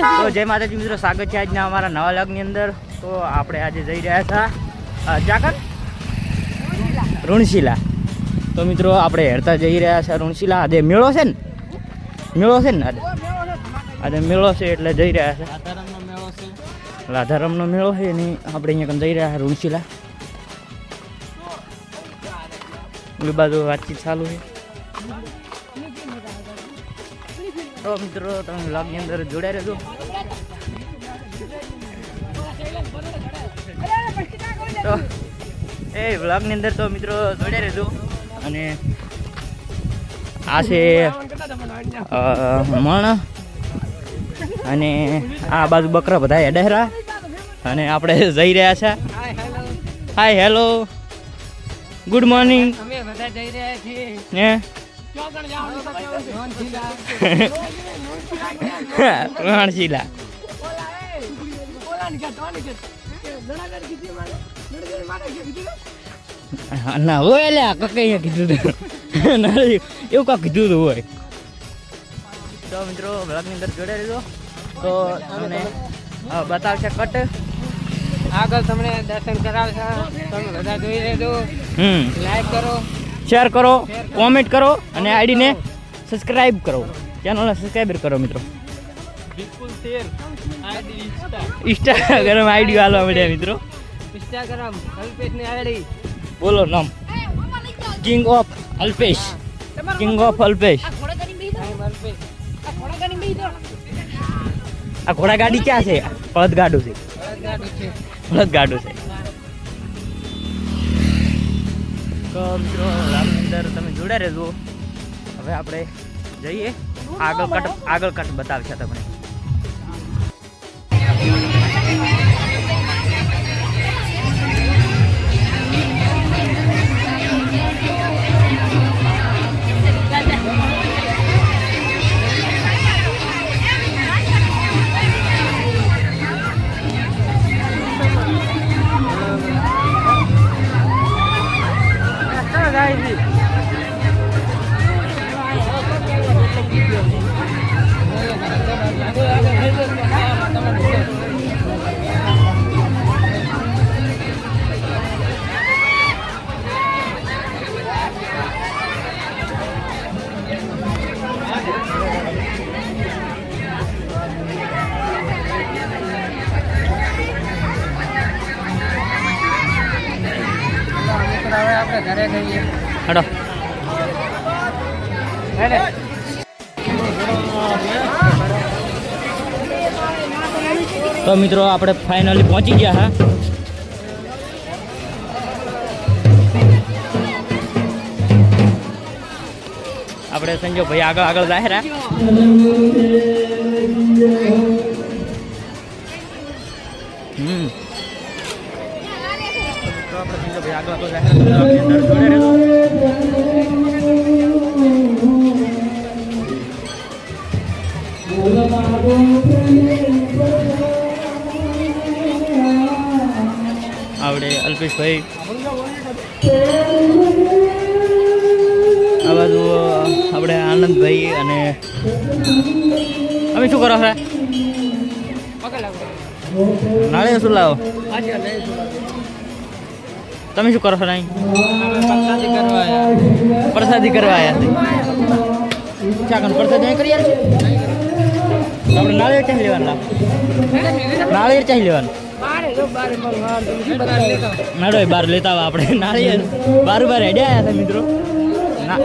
તો જય માતાજી મિત્રો, સ્વાગત છે આજના અમારા નવા લગ્નની અંદર. તો આપણે આજે જઈ રહ્યા હતા ચાકર ઋણશીલા. તો મિત્રો, આપણે હેરતા જઈ રહ્યા છે ઋણશીલા. આજે મેળો છે ને? મેળો છે ને આજે? આજે મેળો છે એટલે જઈ રહ્યા છે. રાધારામનો મેળો છે એની આપણે અહીંયા જઈ રહ્યા છે ઋણશીલા. બાજુ વાતચીત ચાલુ છે. તો મિત્રો તમે વ્લોગની અંદર જોડાઈ રહેજો. તો એ વ્લોગની અંદર તો મિત્રો જોડાઈ રહેજો. અને આ છે મણ અને આ બાજુ બકરા બધા એડેરા અને આપણે જઈ રહ્યા છે. હાય હેલો ગુડ મોર્નિંગ અમે બધા જઈ રહ્યા છીએ. હા, ના હોય એટલે આ કઈ કીધું ના એવું કાંક કીધું હતું હોય તો મિત્રો બ્લોગની અંદર જોડે રહેજો તો તમને બતાવશે કટ આગળ તમને દર્શન કરાવશે તમે બધા જોઈ લેજો લાઈક કરો શેર કરો કોમેન્ટ કરો અને આઈડીને સબસ્ક્રાઇબ કરો. ચેનલને સબસ્ક્રાઇબર કરો મિત્રો. ઇન્સ્ટાગ્રામ આઈડી હાલવા મળ્યા મિત્રો. ઇન્સ્ટાગ્રામ કલ્પેશની આઈડી બોલો નામ. King of Alpesh king of Alpesh આ ઘોડા ગાડી ક્યાં છે? પળદ ગાડું છે. વડોદરાનું ગાડું છે. તો મિત્રો રામની અંદર તમે જોડા રહેજો. હવે આપણે જઈએ. આગળ કટ આગળ કટ બતાવશે તમને. તો મિત્રો, આપણે ફાઇનલી પહોંચી ગયા, હા. આપણે સંજો ભાઈ આગળ આગળ જાહેર હમ. આપણે આગળ આગળ જાહેરા આવડે આ બાજુ આપણે આનંદભાઈ અને અમે શું કરો છો પકડ નાળે શું લાવો? તમે શું કરો છો કરવા પ્રસાદી કરવા આવ્યા છે. ચાકન પ્રસાદી અહીં કરી આપણે નાળિયેર ચાહી લેવાના? નાળિયેર ચાહી લેવાનું? નાડો બાર લેતા આવા આપણે. નાળિયેર બાર બાર હેડ્યા આવ્યા મિત્રો. ના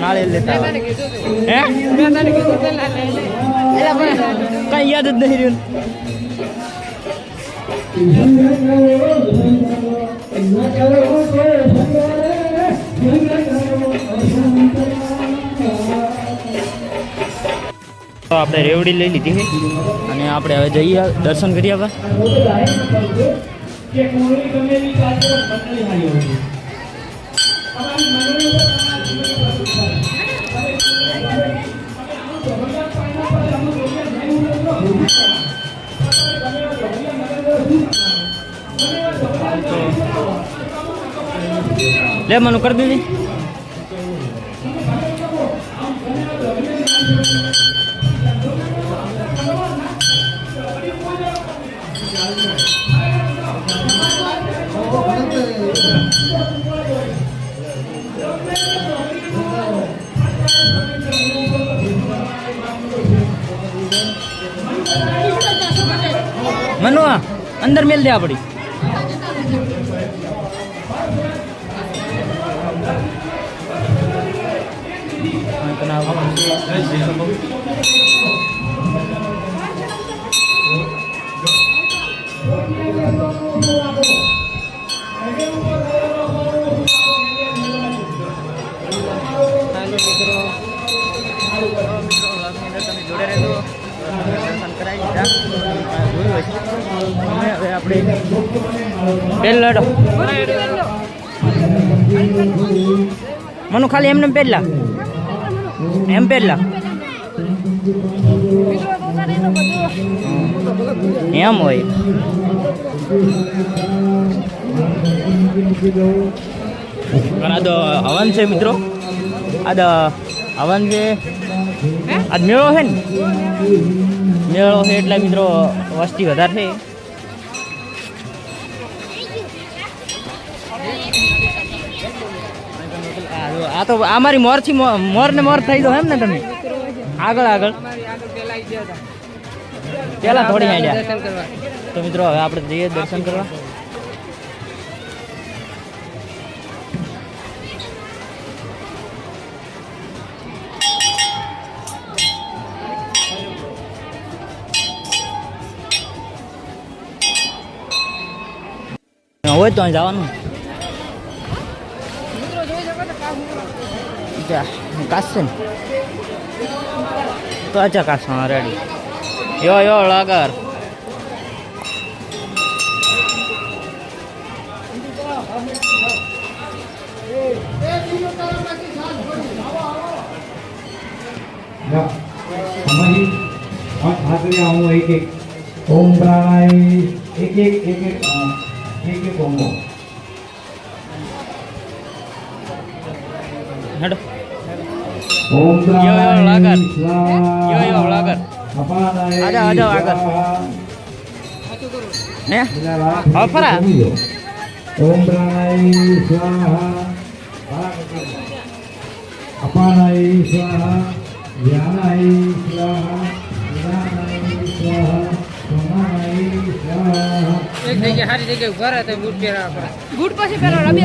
નાળિયેર લેતા હે? કઈ યાદ જ નહીં રહ્યું. તો આપણે રેવડી લઈ લીધી છે. અને આપણે હવે જઈએ દર્શન કરી હવે લે, મને કરી દીધી. અંદર મેલ દે આપડી હાલો પેલા લડો. મનુ ખાલી એમને પહેલા એમ પહેલા એમ હોય. આ તો હવન છે મિત્રો. આ હવન છે. આજ મેળો છે ને? મેળો છે એટલે મિત્રો વસ્તી વધારે છે. આ તો આ મારી મોરથી થી મોર ને મોર થઈ દો એમ ને તમે? આગળ આગળ. પેલા થોડી આઈડિયા તો મિત્રો, હવે આપણે જઈએ દર્શન કરવા. હોય તો અહીં જવાનું. aja kasun itu aja kasun ready yo yo lagar Aduh yo yo lagar yo yo lagar ada ada lagar ya. Nih. apa lah Om Pranai Swaha Apanai Swaha Yanai Swaha Yanai Swaha Samanai Swaha એક જગ્યા સારી જગ્યાએ ઉભા રહ્યા boot પહેરા આપણે boot પછી પહેરો રમી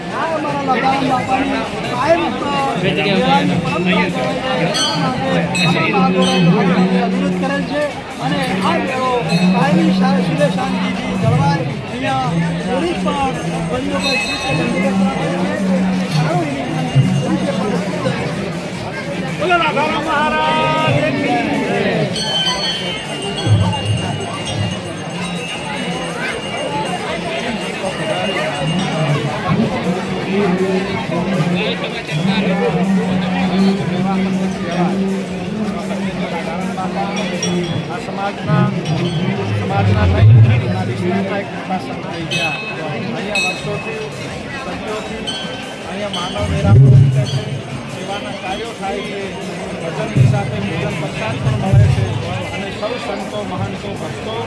વિરોધ કરેલ છે અને આ મેળો કાયમી સુલે શાંતિથી જળવાય અહીંયા પોલીસ પણ બંદોબસ્ત છે. સારો એવી આ સમાજના સમાજના એક પ્રશાસન થઈ ગયા અહીંયા વર્ષોથી સદીઓથી અહીંયા માનવ રીતે છે સેવાના કાર્યો થાય છે ભજનની સાથે ભોજન પ્રસાદ પણ મળે છે અને સૌ સંતો મહંતો ભક્તો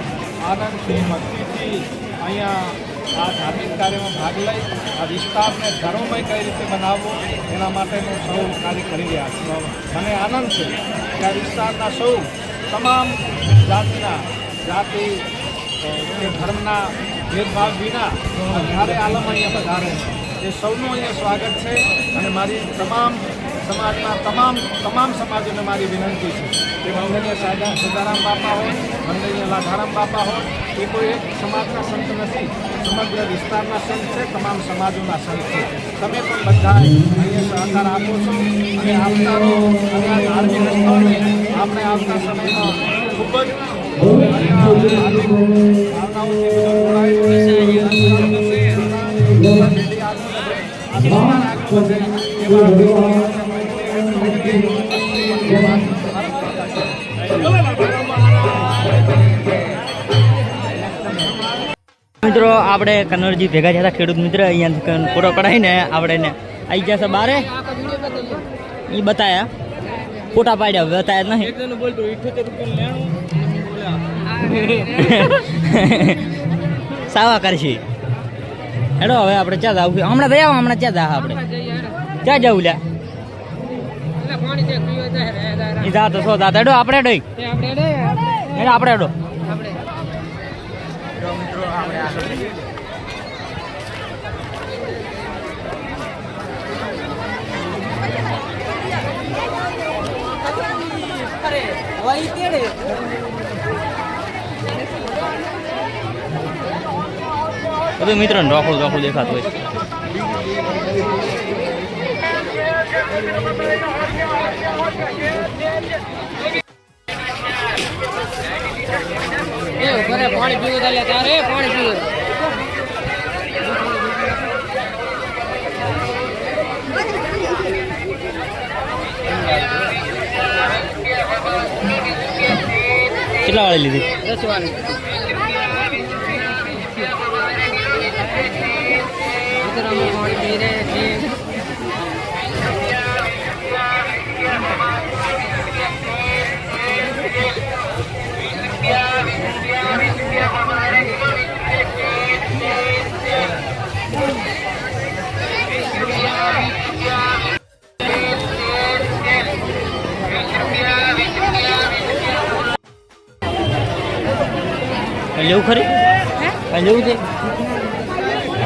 આનંદથી ભક્તિથી અહીંયા આ ધાર્મિક કાર્યમાં ભાગ લઈ આ વિસ્તારને ધર્મમય કઈ રીતે બનાવવો એના માટેનું સૌ કાર્ય કરી રહ્યા છે. મને આનંદ છે કે આ વિસ્તારના સૌ તમામ જાતિના, જાતિ કે ધર્મના ભેદભાવ વિના જ્યારે આલમ અહીંયા વધારે છે. એ સૌનું અહીંયા સ્વાગત છે અને મારી તમામ સમાજના તમામ તમામ સમાજોને મારી વિનંતી છે કે વંદનીય સાદા સદારામ બાપા હોય વંદનીય લાધારામ બાપા હોય, એ કોઈ એક સમાજના સંત નથી, સમગ્ર વિસ્તારના સંત છે, તમામ સમાજોના સંત છે તમે પણ બધા અહીંયા સહકાર આપો છો અને આવતા અને આ ધાર્મિક સ્થળને આપણે આવતા સમયમાં ખૂબ જ ભાવનાઓથી આગળ વધે. સમાજ મિત્રો, આપણે કન્નરજી ભેગા થયા ખેડૂત મિત્ર. અહીંયા ફોટો કઢાવીને આપણે આવી ગયા છે બારે. એ બતાયા. ફોટા પાડ્યા બતાયા નહીં. સાવા કરશી. હેડો, હવે આપણે ચા જાવ હમણાં ગયા હમણાં ચા જાવ આપણે. ચા જવું લ્યા. એ જા તો સો જા. હેડો આપણે ડોઈ એ આપણે રે હેડો આપણે હેડો આપણે. બધું મિત્રો રોખું રોખું દેખાતું હોય. એ ઘરે પાણી પીવું થાય લે તારે પાણી પીવું. કેટલા વાળી લીધી? દસ વાળી ઉતરામાં પાણી પી રે છે કઈ લેવું ખરી? લેવું છે?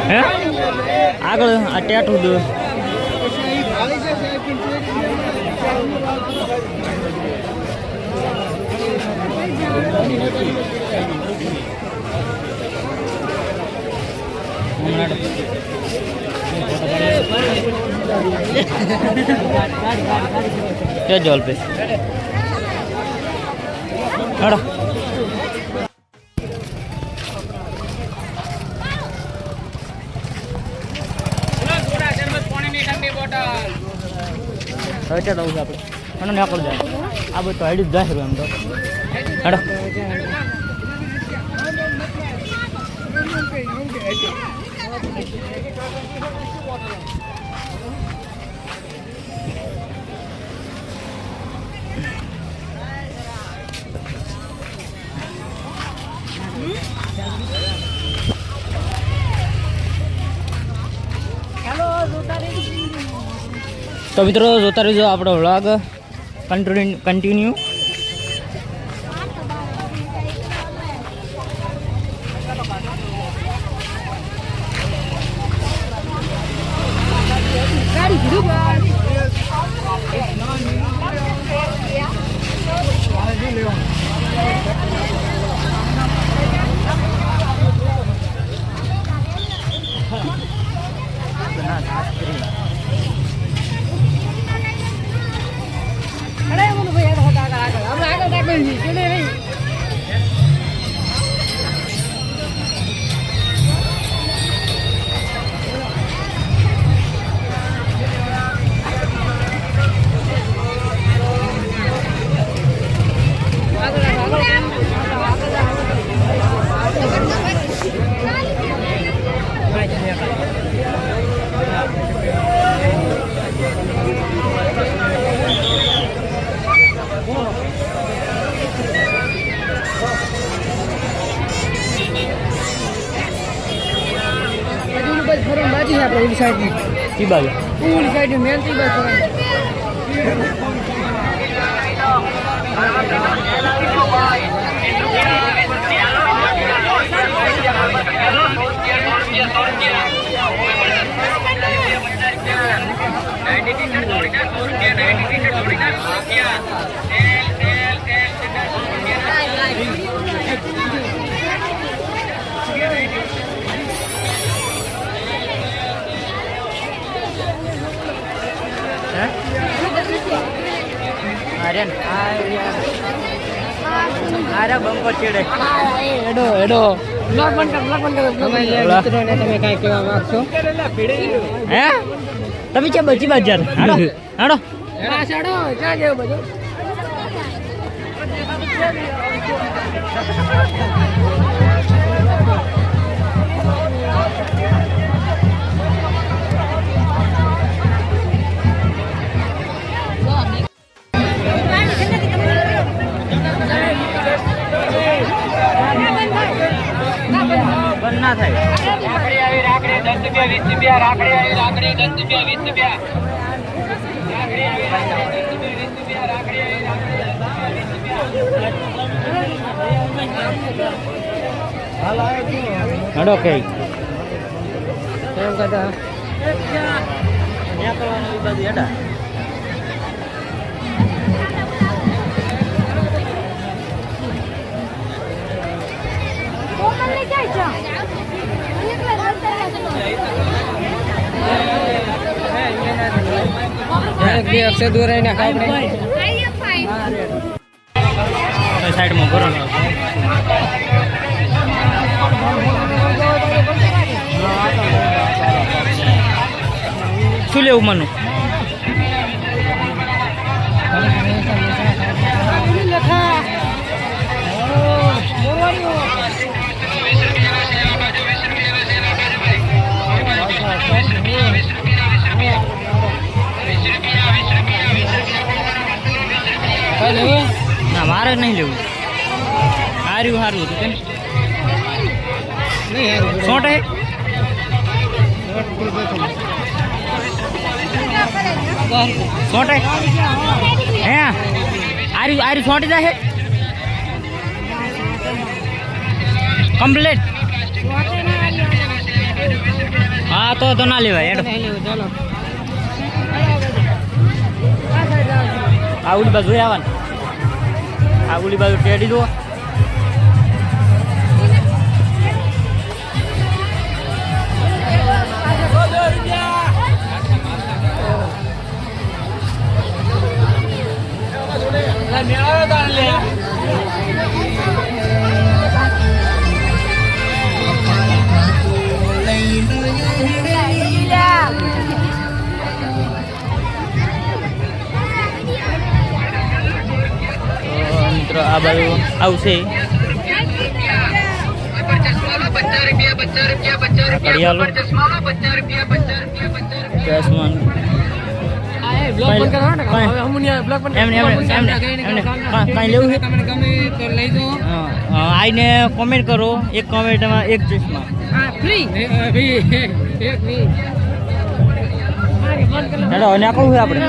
હે? આગળ આ ટેટું દો. જજો અલ્પેશ હેડો હવે ક્યાં જવું છે આપણે મને નકળ જાય આ બધું હાઈડ જ જાય એમ તો હેડો. તો મિત્રો જોતા રહેજો આપણો વ્લોગ કન્ટિન્યુ કન્ટિન્યુ ઓલી સાઈડની. ઈ બાજુ. ઓલી સાઈડની મેનથી બાજુ અરે બમ્પર છેડે એડો એડો બ્લોક બંધ કર બ્લોક બંધ કર તમે મિત્રોને તમે કાંઈ કહેવા માંગશો હે? તમે કે બચી બજાર હાડો હાડો આ છોડો ક્યાં જેવું બધું બંધ ના થાય. હાડો કે એમ કહેતા ત્યાં કરવાનું એ બાજુ હેડા કોમલને ક્યાંય જા. એકલા એક બે અક્ષર દૂર રહીને આપણે સાઈડમાં શું લેવું મનું? મારે નહીં લેવું. હાર્યું સારું હતું કેમ શોર્ટ હે શોર્ટ હે હે આર્યું આર્યું શોર્ટ જાય કમ્પ્લીટ. હા તો તો ના લેવાય હેડો. ચાલો. આ ઉલી બાજુ આવવાનું. આ ઉલી બાજુ ટેડી દો તો તો આવશે. હા, હા, આઈને કોમેન્ટ કરો. એક કોમેન્ટમાં એક ચશ્મા. હેડો અને આ કહું આપણે?